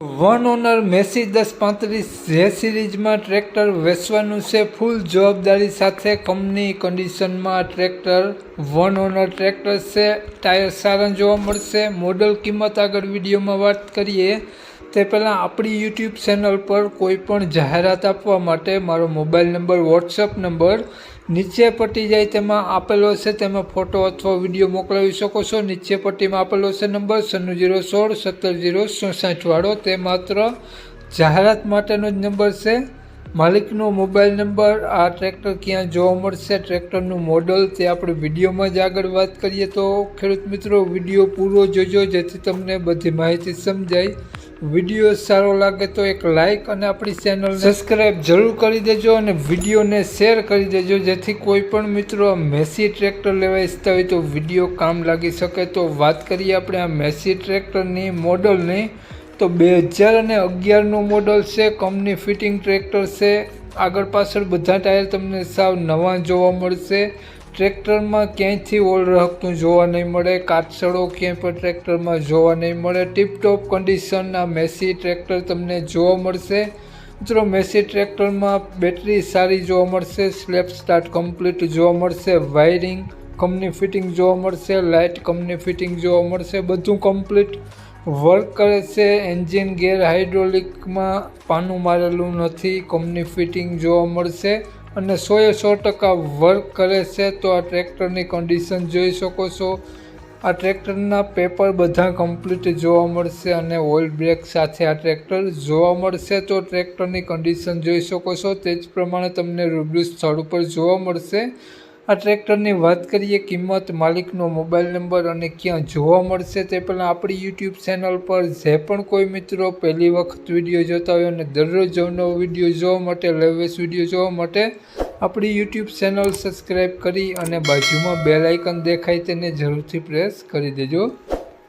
One honour Massey દસ પાંત્રીસ જે સિરીઝમાં ટ્રેક્ટર વેચવાનું છે. ફૂલ જવાબદારી સાથે કંપની કન્ડિશનમાં ટ્રેક્ટર, વન ઓનર ટ્રેક્ટર છે. ટાયર સારા જોવા મળશે. મોડલ કિંમત આગળ વિડીયોમાં વાત કરીએ. તે પહેલાં આપણી યુટ્યુબ ચેનલ પર કોઈ પણ જાહેરાત આપવા માટે મારો મોબાઈલ નંબર વોટ્સઅપ નંબર નીચે પટ્ટી જાય તેમાં આપેલો છે તેમાં ફોટો અથવા વીડિયો મોકલાવી શકો છો. નીચે પટ્ટીમાં આપેલો છે નંબર સન્નું જીરો સોળ, સત્તર જીરો ચોસાઠ વાળો. તે માત્ર જાહેરાત માટેનો જ નંબર છે. માલિકનો મોબાઈલ નંબર આ ટ્રેક્ટર ક્યાં જોવા મળશે? ટ્રેક્ટરનું મોડલ તે આપણે વિડીયોમાં જ આગળ વાત કરીએ તો ખેડૂત મિત્રો, વીડિયો પૂરો જોજો જેથી તમને બધી માહિતી સમજાય. વીડિયો સારો લાગે તો એક લાઇક અને આપણી ચેનલ સબસ્ક્રાઈબ જરૂર કરી દેજો અને વિડીયોને શેર કરી દેજો. જેથી કોઈ પણ મિત્રો મેસી ટ્રેક્ટર લેવા ઈચ્છતા હોય તો વીડિયો કામ લાગી શકે. તો વાત કરીએ આપણે આ મેસી ટ્રેક્ટરની મોડલની તો બે હજાર અને અગિયારનું મોડલ છે કંપની ફિટિંગ ટ્રેક્ટર છે. આગળ પાછળ બધા ટાયર તમને સાવ નવા જોવા મળશે. ટ્રેક્ટરમાં ક્યાંયથી ઓલ રહકતું જોવા નહીં મળે કાચસડો ક્યાંય પણ ટ્રેક્ટરમાં જોવા નહીં મળે, ટીપટોપ કન્ડિશનના મેસી ટ્રેક્ટર તમને જોવા મળશે. મિત્રો, મેસી ટ્રેક્ટરમાં બેટરી સારી જોવા મળશે સ્લેપ સ્ટાર્ટ કમ્પ્લીટ જોવા મળશે, વાયરિંગ કંપની ફિટિંગ જોવા મળશે, લાઇટ કંપની ફિટિંગ જોવા મળશે, બધું કમ્પ્લીટ. વર્ક કરે છે, એન્જિન ગેર હાઇડ્રોલિકમાં પાનું મારેલું નથી, કંપની ફિટિંગ જોવા મળશે. અને સોએ સો ટકા વર્ક કરે છે, તો આ ટ્રેક્ટરની કન્ડિશન જોઈ શકો છો. આ ટ્રેક્ટરના પેપર બધા કમ્પ્લીટ જોવા મળશે અને ઓઇલ બ્રેક સાથે આ ટ્રેક્ટર જોવા મળશે. તો ટ્રેક્ટરની કન્ડિશન જોઈ શકો છો. તે જ પ્રમાણે તમને રૂબરૂ સ્થળ ઉપર જોવા મળશે. આ ટ્રેક્ટરની વાત કરીએ, કિંમત, માલિકનો મોબાઈલ નંબર અને ક્યાં જોવા મળશે તે પહેલાં આપણી યુટ્યુબ ચેનલ પર. જે પણ કોઈ મિત્રો પહેલી વખત વીડિયો જોતા હોય અને દરરોજ નવો વીડિયો જોવા માટે લેવેસ વીડિયો જોવા માટે આપણી યુટ્યુબ ચેનલ સબસ્ક્રાઈબ કરી અને બાજુમાં બેલ આઇકન દેખાય તેને જરૂરથી પ્રેસ કરી દેજો.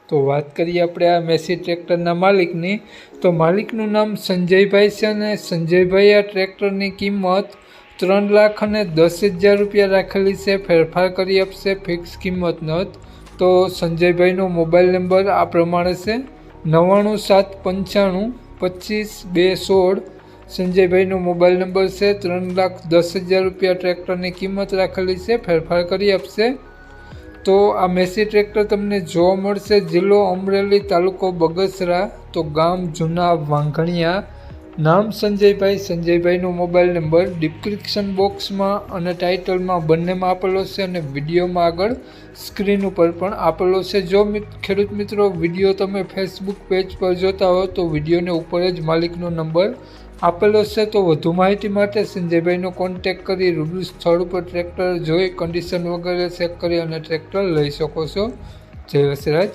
તો વાત કરીએ આપણે આ મેસી ટ્રેક્ટરના માલિકની. તો માલિકનું નામ સંજયભાઈ છે અને સંજયભાઈ, આ ટ્રેક્ટરની કિંમત ત્રણ લાખ અને દસ હજાર રૂપિયા રાખેલી છે, ફેરફાર કરી આપશે, ફિક્સ કિંમત નત તો સંજયભાઈનો મોબાઈલ નંબર આ પ્રમાણે છે, નવ્વાણું સાત પંચાણું પચીસ બે સોળ. સંજયભાઈનો મોબાઈલ નંબર છે, ત્રણ લાખ દસ હજાર રૂપિયા ટ્રેક્ટરની કિંમત રાખેલી છે, ફેરફાર કરી આપશે. તો આ મેસી ટ્રેક્ટર તમને જોવા મળશે, જિલ્લો અમરેલી તાલુકો બગસરા, તો ગામ જૂના વાંઘણિયા. નામ સંજયભાઈ. સંજયભાઈનો મોબાઈલ નંબર ડિસ્ક્રિપ્શન બોક્સમાં અને ટાઇટલમાં બંનેમાં આપેલો છે અને વિડીયોમાં આગળ સ્ક્રીન ઉપર પણ આપેલો છે. જો ખેડૂત મિત્રો વીડિયો તમે ફેસબુક પેજ પર જોતા હો તો વિડીયોને ઉપર જ માલિકનો નંબર આપેલો છે. તો વધુ માહિતી માટે સંજયભાઈનો કોન્ટેક કરી રૂબરૂ સ્થળ ઉપર ટ્રેક્ટર જોઈ કન્ડિશન વગેરે ચેક કરી અને ટ્રેક્ટર લઈ શકો છો. જય વસરાજ.